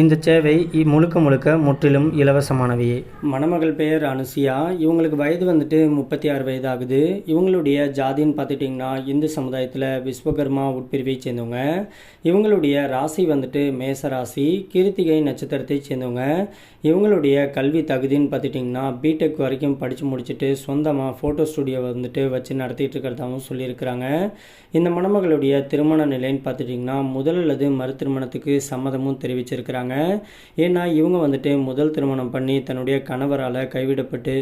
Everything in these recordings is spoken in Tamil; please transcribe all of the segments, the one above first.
இந்த சேவை முழுக்க முழுக்க முற்றிலும் இலவசமானவையே. மணமகள் பெயர் அனுசியா. இவங்களுக்கு வயது வந்துட்டு முப்பத்தி ஆறு வயது ஆகுது இவங்களுடைய ஜாதின்னு பார்த்துட்டிங்கன்னா இந்து சமுதாயத்தில் விஸ்வகர்மா உட்பிரிவை சேர்ந்தவங்க. இவங்களுடைய ராசி வந்துட்டு மேச ராசி கிருத்திகை நட்சத்திரத்தை சேர்ந்தவங்க. இவங்களுடைய கல்வி தகுதின்னு பார்த்துட்டிங்கன்னா பிடெக் வரைக்கும் படித்து முடிச்சுட்டு சொந்தமாக ஃபோட்டோ ஸ்டுடியோ வந்துட்டு வச்சு நடத்திட்டு இருக்கிறதாகவும் சொல்லியிருக்கிறாங்க. இந்த மணமகளுடைய திருமண நிலைன்னு பார்த்துட்டிங்கன்னா முதல் அல்லது மறு திருமணத்துக்கு சம்மதமும் தெரிவிச்சிருக்கிறாங்க. ஏன்னா இவங்க வந்துட்டு முதல் திருமணம் பண்ணி தன்னுடைய கணவரால் கைவிடப்பட்டு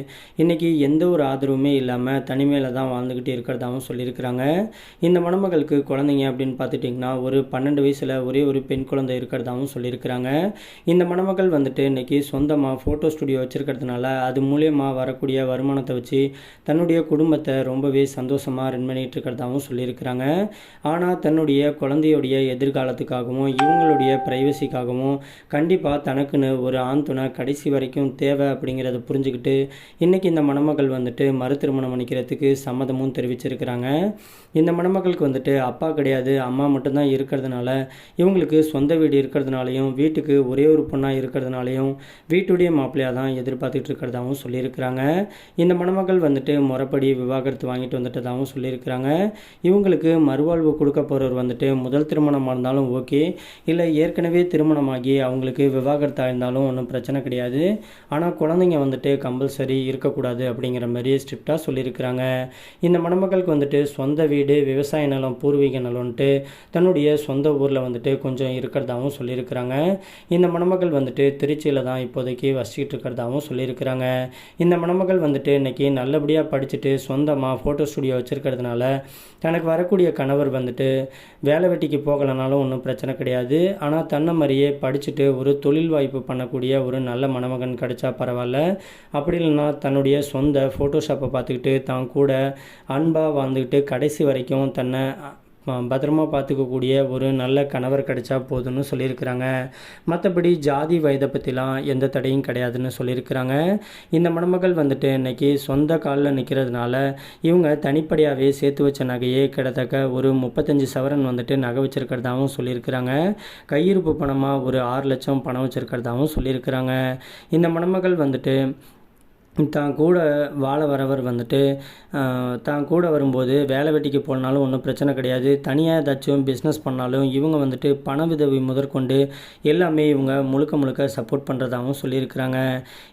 இன்றைக்கி எந்த ஒரு ஆதரவுமே இல்லாமல் தனிமையில் தான் வாழ்ந்துக்கிட்டு இருக்கிறதாகவும் சொல்லியிருக்கிறாங்க. இந்த மணமகளுக்கு குழந்தைங்க அப்படின்னு பார்த்துட்டிங்கன்னா ஒரு பன்னெண்டு வயசில் ஒரே ஒரு பெண் குழந்தை இருக்கிறதாகவும் சொல்லியிருக்கிறாங்க. இந்த மணமகள் வந்துட்டு இன்றைக்கி சொந்தமாக ஃபோட்டோ ஸ்டுடியோ வச்சுருக்கிறதுனால அது மூலியமாக வரக்கூடிய வருமானத்தை வச்சு தன்னுடைய குடும்பத்தை ரொம்பவே சந்தோஷமாக ரன் பண்ணிட்டு இருக்கிறதாகவும் சொல்லியிருக்கிறாங்க. ஆனால் தன்னுடைய குழந்தையுடைய எதிர்காலத்துக்காகவும் இவங்களுடைய ப்ரைவசிக்காகவும் கண்டிப்பாக தனக்குன்னு ஒரு ஆண் துணை கடைசி வரைக்கும் தேவை அப்படிங்கிறத புரிஞ்சுக்கிட்டு இன்றைக்கி இந்த மணமகள் வந்துட்டு மறு திருமணம் பண்ணிக்கிறதுக்கு சம்மதமும் தெரிவிச்சிருக்கிறாங்க. இந்த மணமகளுக்கு வந்துட்டு அப்பா கிடையாது அம்மா மட்டும்தான் இருக்கிறதுனால இவங்களுக்கு சொந்த வீடு இருக்கிறதுனாலையும் வீட்டுக்கு ஒரே ஒரு பொண்ணாக இருக்கிறதுனாலையும் வீட்டுடைய மாப்பிள்ளையாக தான் எதிர்பார்த்துட்டு இருக்கிறதாகவும் சொல்லியிருக்கிறாங்க. இந்த மணமகள் வந்துட்டு முறைப்படி விவாகரத்து வாங்கிட்டு வந்துட்டதாகவும் சொல்லியிருக்கிறாங்க. இவங்களுக்கு மறுவாழ்வு கொடுக்க போகிறவர் வந்துட்டு முதல் திருமணமாக இருந்தாலும் ஓகே இல்லை ஏற்கனவே திருமணமாகி அவங்களுக்கு விவாகரத்தாக இருந்தாலும் ஒன்றும் பிரச்சனை கிடையாது. ஆனால் குழந்தைங்க வந்துட்டு கம்பல்சரி இருக்கக்கூடாது அப்படிங்கிற மாதிரி ஸ்ட்ரிக்டாக சொல்லியிருக்கிறாங்க. இந்த மணமக்களுக்கு வந்துட்டு சொந்த வீடு விவசாய நிலம் பூர்வீக நிலம்ன்ட்டு தன்னுடைய சொந்த ஊரில் வந்துட்டு கொஞ்சம் இருக்கிறதாகவும் சொல்லியிருக்கிறாங்க. இந்த மணமகள் வந்துட்டு திருச்சியில் தான் இப்போதைக்கு வசிக்கிட்டு இருக்கிறதாகவும் சொல்லியிருக்கிறாங்க. இந்த மணமகள் வந்துட்டு இன்னைக்கு நல்லபடியாக படிச்சுட்டு சொந்தமாக ஃபோட்டோ ஸ்டுடியோ வச்சுருக்கிறதுனால தனக்கு வரக்கூடிய கணவர் வந்துட்டு வேலை வெட்டிக்கு போகலைனாலும் ஒன்றும் பிரச்சனை கிடையாது. ஆனால் தன்னை மாதிரியே படிச்சுட்டு ஒரு தொழில் வாய்ப்பு பண்ணக்கூடிய ஒரு நல்ல மணமகன் கிடைச்சா பரவாயில்ல. அப்படி இல்லைன்னா தன்னுடைய சொந்த ஃபோட்டோஷாப்பை பார்த்துக்கிட்டு தான் கூட அன்பாக வாழ்ந்துக்கிட்டு கடைசி வரைக்கும் தன்னை பத்திரமா பார்த்துக்கக்கூடிய ஒரு நல்ல கணவர் கிடைச்சா போதும்னு சொல்லியிருக்கிறாங்க. மற்றபடி ஜாதி வயதை பற்றிலாம் எந்த தடையும் கிடையாதுன்னு சொல்லியிருக்கிறாங்க. இந்த மணமகள் வந்துட்டு இன்னைக்கு சொந்த காலில் நிற்கிறதுனால இவங்க தனிப்படையாகவே சேர்த்து வச்ச நகையே கிடத்தக்க ஒரு முப்பத்தஞ்சு சவரன் வந்துட்டு நகை வச்சுருக்கிறதாகவும் சொல்லியிருக்கிறாங்க. கையிருப்பு பணமாக ஒரு ஆறு லட்சம் பணம் வச்சுருக்கிறதாகவும் சொல்லியிருக்கிறாங்க. இந்த மணமகள் வந்துட்டு தான் கூட வாழ வரவர் வந்துட்டு தான் கூட வரும்போது வேலை வெட்டிக்கு போனாலும் ஒன்றும் பிரச்சனை கிடையாது. தனியாக ஏதாச்சும் பிஸ்னஸ் பண்ணாலும் இவங்க வந்துட்டு பண உதவி முதற்கொண்டு எல்லாமே இவங்க முழுக்க முழுக்க சப்போர்ட் பண்ணுறதாகவும் சொல்லியிருக்கிறாங்க.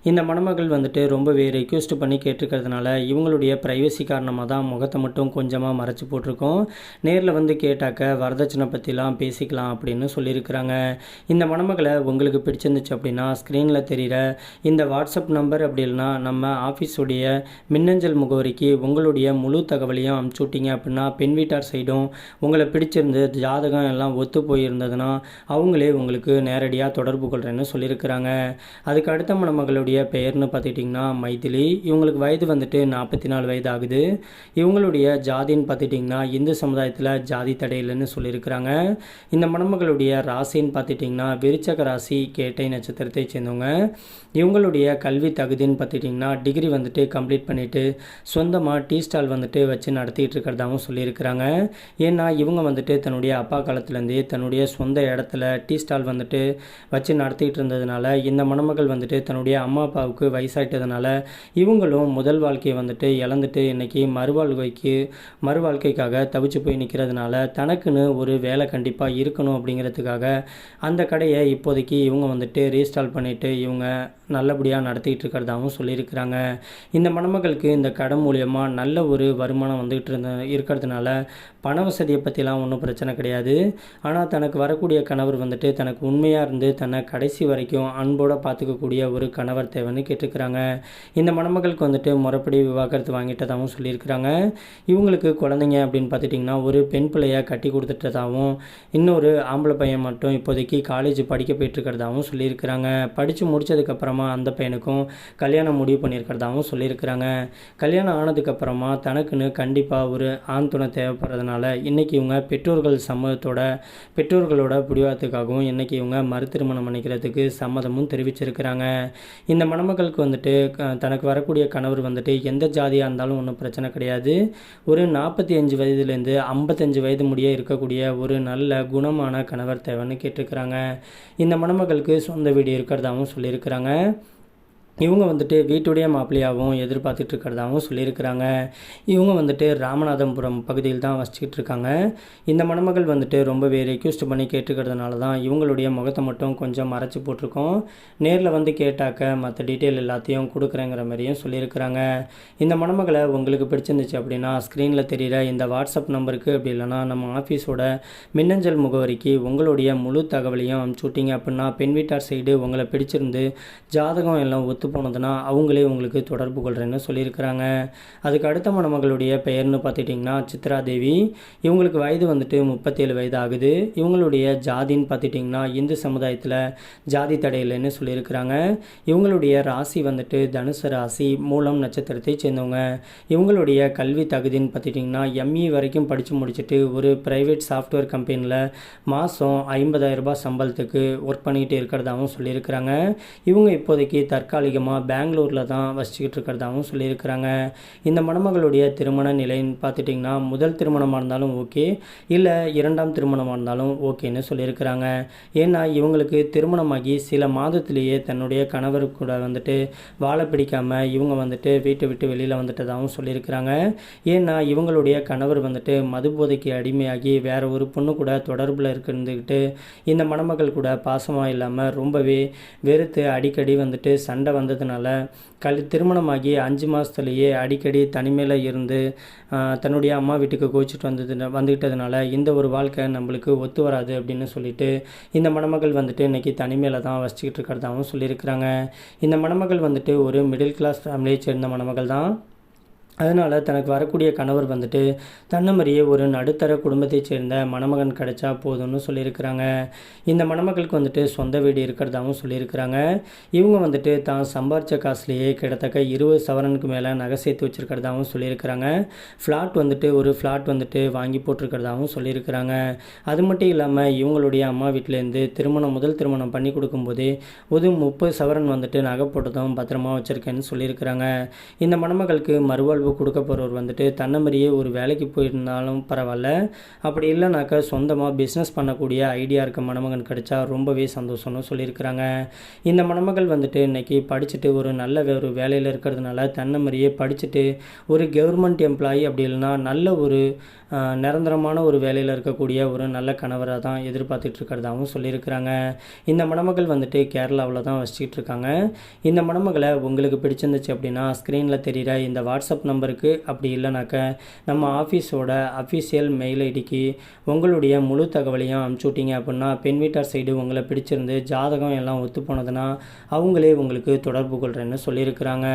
இந்த மணமகள் வந்துட்டு ரொம்பவே ரெக்வெஸ்ட் பண்ணி கேட்டிருக்கிறதுனால இவங்களுடைய ப்ரைவசி காரணமாக தான் முகத்தை மட்டும் கொஞ்சமாக மறைச்சி போட்டிருக்கோம். நேரில் வந்து கேட்டாக்க வரதட்சணை பற்றிலாம் பேசிக்கலாம் அப்படின்னு சொல்லியிருக்கிறாங்க. இந்த மணமகளை உங்களுக்கு பிடிச்சிருந்துச்சு அப்படின்னா ஸ்க்ரீனில் தெரிகிற இந்த வாட்ஸ்அப் நம்பர் அப்படி இல்லைன்னா நம்ம ஆஃபீஸுடைய மின்னஞ்சல் முகவரிக்கு உங்களுடைய முழு தகவலையும் அமுச்சு விட்டீங்க அப்படின்னா பெண் வீட்டார் சைடும் உங்களை பிடிச்சிருந்து ஜாதகம் எல்லாம் ஒத்து போயிருந்ததுன்னா அவங்களே உங்களுக்கு நேரடியாக தொடர்பு கொள்கிறேன்னு சொல்லியிருக்கிறாங்க. அதுக்கு அடுத்த மணமகளுடைய பெயர்னு பார்த்துட்டிங்கன்னா மைதிலி. இவங்களுக்கு வயது வந்துட்டு நாற்பத்தி நாலு வயது ஆகுது இவங்களுடைய ஜாதின்னு பார்த்துட்டிங்கன்னா இந்து சமுதாயத்தில் ஜாதி தடை இல்லைன்னு சொல்லியிருக்கிறாங்க. இந்த மணமகளுடைய ராசின்னு பார்த்துட்டிங்கன்னா விருச்சக ராசி கேட்டை நட்சத்திரத்தை சேர்ந்தவங்க. இவங்களுடைய கல்வி தகுதின்னு பார்த்துட்டிங்கன்னா டிகிரி வந்துட்டு கம்ப்ளீட் பண்ணிவிட்டு சொந்தமாக டீ ஸ்டால் வந்துட்டு வச்சு நடத்திட்டு இருக்கிறதாகவும் சொல்லியிருக்கிறாங்க. ஏன்னா இவங்க வந்துட்டு தன்னுடைய அப்பா காலத்துலேருந்தே தன்னுடைய சொந்த இடத்துல டீ ஸ்டால் வந்துட்டு வச்சு நடத்திட்டு இருந்ததுனால இந்த மணமகள் வந்துட்டு தன்னுடைய அம்மா அப்பாவுக்கு வயசாயிட்டதுனால இவங்களும் முதல் வாழ்க்கையை வந்துட்டு இழந்துட்டு இன்றைக்கி மறுவாழ்க்கைக்கு மறுவாழ்க்கைக்காக தவிச்சு போய் நிற்கிறதுனால தனக்குன்னு ஒரு வேலை கண்டிப்பாக இருக்கணும் அப்படிங்கிறதுக்காக அந்த கடையை இப்போதைக்கு இவங்க வந்துட்டு ரீஸ்டால் பண்ணிவிட்டு இவங்க நல்லபடியாக நடத்திட்டு இருக்கிறதாகவும் சொல்லியிருக்காங்க இருக்கிறாங்க இந்த மணமகளுக்கு இந்த கடன் மூலியமாக நல்ல ஒரு வருமானம் வந்துகிட்டு இருந்த இருக்கிறதுனால பண வசதியை பற்றிலாம் ஒன்றும் பிரச்சனை கிடையாது. ஆனால் தனக்கு வரக்கூடிய கணவர் வந்துட்டு தனக்கு உண்மையாக இருந்து தன்னை கடைசி வரைக்கும் அன்போடு பார்த்துக்கக்கூடிய ஒரு கணவர் தேவைன்னு கேட்டிருக்கிறாங்க. இந்த மணமகளுக்கு வந்துட்டு முறைப்படி விவாகரத்து வாங்கிட்டதாகவும் சொல்லியிருக்கிறாங்க. இவங்களுக்கு குழந்தைங்க அப்படின்னு பார்த்துட்டிங்கன்னா ஒரு பெண் பிள்ளையை கட்டி கொடுத்துட்டதாகவும் இன்னொரு ஆம்பளை பையன் மட்டும் இப்போதைக்கு காலேஜ் படிக்க போயிட்டுருக்கிறதாகவும் சொல்லியிருக்கிறாங்க. படித்து முடிச்சதுக்கப்புறமா அந்த பையனுக்கும் கல்யாணம் முடிவு பண்ணியிருக்கிறதாகவும் சொல்லியிருக்கிறாங்க. கல்யாணம் ஆனதுக்கப்புறமா தனக்குன்னு கண்டிப்பாக ஒரு ஆண் துணை தேவைப்படுறதுனால இருக்கிறதுனால இன்றைக்கி இவங்க பெற்றோர்கள் சம்மதத்தோட பெற்றோர்களோட பிடிவாதத்துக்காகவும் இன்றைக்கி இவங்க மறு திருமணம் பண்ணிக்கிறதுக்கு சம்மதமும் தெரிவிச்சிருக்கிறாங்க. இந்த மணமக்களுக்கு வந்துட்டு க- தனக்கு வரக்கூடிய கணவர் வந்துட்டு எந்த ஜாதியாக இருந்தாலும் ஒன்றும் பிரச்சனை கிடையாது. ஒரு நாற்பத்தி அஞ்சு வயதுலேருந்து ஐம்பத்தஞ்சு வயது முடிய இருக்கக்கூடிய ஒரு நல்ல குணமான கணவர் தேவைன்னு கேட்டிருக்கிறாங்க. இந்த மணமகளுக்கு சொந்த வீடு இருக்கிறதாகவும் சொல்லியிருக்கிறாங்க. இவங்க வந்துட்டு வீட்டுடைய மாப்பிள்ளையாகவும் எதிர்பார்த்துட்டு இருக்கிறதாகவும் சொல்லியிருக்கிறாங்க. இவங்க வந்துட்டு ராமநாதபுரம் பகுதியில் தான் வசிச்சுக்கிட்டு இருக்காங்க. இந்த மணமகள் வந்துட்டு ரொம்பவே ரெக்யூஸ்ட் பண்ணி கேட்டுக்கிறதுனால தான் இவங்களுடைய முகத்தை மட்டும் கொஞ்சம் மறைச்சி போட்டிருக்கோம். நேரில் வந்து கேட்டாக்க மற்ற டீட்டெயில் எல்லாத்தையும் கொடுக்குறேங்கிற மாதிரியும் சொல்லியிருக்கிறாங்க. இந்த மணமகளை உங்களுக்கு பிடிச்சிருந்துச்சு அப்படின்னா ஸ்க்ரீனில் தெரிகிற இந்த வாட்ஸ்அப் நம்பருக்கு அப்படி இல்லைன்னா நம்ம ஆஃபீஸோட மின்னஞ்சல் முகவரிக்கு உங்களுடைய முழு தகவலையும் அனுப்பிச்சு விட்டீங்க அப்படின்னா பெண் வீட்டார் சைடு உங்களை பிடிச்சிருந்து ஜாதகம் எல்லாம் ஒத்து போனதுன்னா அவங்களே உங்களுக்கு தொடர்பு கொள்கிறேன்னு சொல்லியிருக்கிறாங்க. அதுக்கு அடுத்த மணமகளுடைய பெயர்னு பார்த்துட்டிங்கன்னா சித்ரா தேவி இவங்களுக்கு வயது வந்துட்டு முப்பத்தேழு வயது ஆகுது. இவங்களுடைய ஜாதின்னு பார்த்துட்டிங்கன்னா இந்து சமுதாயத்தில் ஜாதி தடையில்லைன்னு சொல்லியிருக்கிறாங்க. இவங்களுடைய ராசி வந்துட்டு தனுசு ராசி மூலம் நட்சத்திரத்தை சேர்ந்தவங்க. இவங்களுடைய கல்வி தகுதின்னு பார்த்துட்டிங்கன்னா எம்இ வரைக்கும் படித்து முடிச்சுட்டு ஒரு ப்ரைவேட் சாஃப்ட்வேர் கம்பெனியில் மாதம் ஐம்பதாயிரம் ரூபாய் சம்பளத்துக்கு ஒர்க் பண்ணிகிட்டு இருக்கிறதாகவும் சொல்லியிருக்கிறாங்க. இவங்க இப்போதைக்கு தற்காலிக அதிகமாக பெங்களூரில் தான் வசிச்சுக்கிட்டு இருக்கிறதாகவும் சொல்லியிருக்கிறாங்க. இந்த மணமகளுடைய திருமண நிலைன்னு பார்த்துட்டிங்கன்னா முதல் திருமணமாக இருந்தாலும் ஓகே இல்லை இரண்டாம் திருமணமாக இருந்தாலும் ஓகேன்னு சொல்லியிருக்கிறாங்க. ஏன்னா இவங்களுக்கு திருமணமாகி சில மாதத்திலேயே தன்னுடைய கணவர் கூட வந்துட்டு வாழை பிடிக்காமல் இவங்க வந்துட்டு வீட்டை விட்டு வெளியில் வந்துட்டதாகவும் சொல்லியிருக்கிறாங்க. ஏன்னா இவங்களுடைய கணவர் வந்துட்டு மது போதைக்கு அடிமையாகி வேற ஒரு பொண்ணு கூட தொடர்பில் இருந்துக்கிட்டு இந்த மணமகள் கூட பாசமாக இல்லாமல் ரொம்பவே வெறுத்து அடிக்கடி வந்துட்டு சண்டை வந்து வந்ததுனால கல் திருமணமாகி அஞ்சு மாதத்துலேயே அடிக்கடி தனிமையில் இருந்து தன்னுடைய அம்மா வீட்டுக்கு கோச்சிட்டு வந்தது வந்துக்கிட்டதுனால இந்த ஒரு வாழ்க்கை நம்மளுக்கு ஒத்து வராது அப்படின்னு சொல்லிட்டு இந்த மணமகள் வந்துட்டு இன்னைக்கு தனிமையில் தான் வசிச்சுக்கிட்டு இருக்கிறதாகவும் சொல்லியிருக்கிறாங்க. இந்த மணமகள் வந்துட்டு ஒரு மிடில் கிளாஸ் ஃபேமிலியை சேர்ந்த மணமகள் தான் அதனால் தனக்கு வரக்கூடிய கணவர் வந்துட்டு தன்னை மாதிரியே ஒரு நடுத்தர குடும்பத்தைச் சேர்ந்த மணமகன் கிடைச்சா போதும்னு சொல்லியிருக்கிறாங்க. இந்த மணமகளுக்கு வந்துட்டு சொந்த வீடு இருக்கிறதாகவும் சொல்லியிருக்கிறாங்க. இவங்க வந்துட்டு தான் சம்பாரித்த காசுலேயே கிட்டத்தக்க இருபது சவரனுக்கு மேலே நகை சேர்த்து வச்சுருக்கிறதாகவும் சொல்லியிருக்கிறாங்க. ஃப்ளாட் வந்துட்டு ஒரு ஃப்ளாட் வந்துட்டு வாங்கி போட்டிருக்கிறதாகவும் சொல்லியிருக்கிறாங்க. அது மட்டும் இல்லாமல் இவங்களுடைய அம்மா வீட்டிலேருந்து திருமணம் முதல் திருமணம் பண்ணி கொடுக்கும்போதே ஒரு முப்பது சவரன் வந்துட்டு நகை போட்டதும் பத்திரமா வச்சுருக்கேன்னு சொல்லியிருக்கிறாங்க. இந்த மணமகளுக்கு மறுவாழ்வு கொடுக்க போகிறவர் வந்துட்டு தன்னை மாதிரியே ஒரு வேலைக்கு போயிருந்தாலும் பரவாயில்ல. அப்படி இல்லைனாக்கா சொந்தமாக பிஸ்னஸ் பண்ணக்கூடிய ஐடியா இருக்க மணமகன் கிடைச்சா ரொம்பவே சந்தோஷம்னு சொல்லியிருக்கிறாங்க. இந்த மணமகள் வந்துட்டு இன்னைக்கு படிச்சுட்டு ஒரு நல்ல ஒரு வேலையில் இருக்கிறதுனால தன்னை மாதிரியே படிச்சுட்டு ஒரு கவர்மெண்ட் எம்ப்ளாயி அப்படி இல்லைன்னா நல்ல ஒரு நிரந்தரமான ஒரு வேலையில் இருக்கக்கூடிய ஒரு நல்ல கணவராக தான் எதிர்பார்த்துட்டு இருக்கிறதாகவும் சொல்லியிருக்கிறாங்க. இந்த மணமகள் வந்துட்டு கேரளாவில் தான் வசிக்கிட்டு இருக்காங்க. இந்த மணமகளை உங்களுக்கு பிடிச்சிருந்துச்சு அப்படின்னா ஸ்க்ரீனில் தெரிகிற இந்த வாட்ஸ்அப் நம்பர் நம்பருக்கு. அப்படி இல்லைனாக்க நம்ம ஆஃபீஸோட அஃபீஷியல் மெயில் ஐடிக்கு உங்களுடைய முழு தகவலையும் அனுப்பிச்சு விட்டீங்க அப்படின்னா பெண் வீட்டார் சைடு உங்களை பிடிச்சிருந்து ஜாதகம் எல்லாம் ஒத்து போனதுன்னா அவங்களே உங்களுக்கு தொடர்பு கொள்கிறேன்னு சொல்லியிருக்கிறாங்க.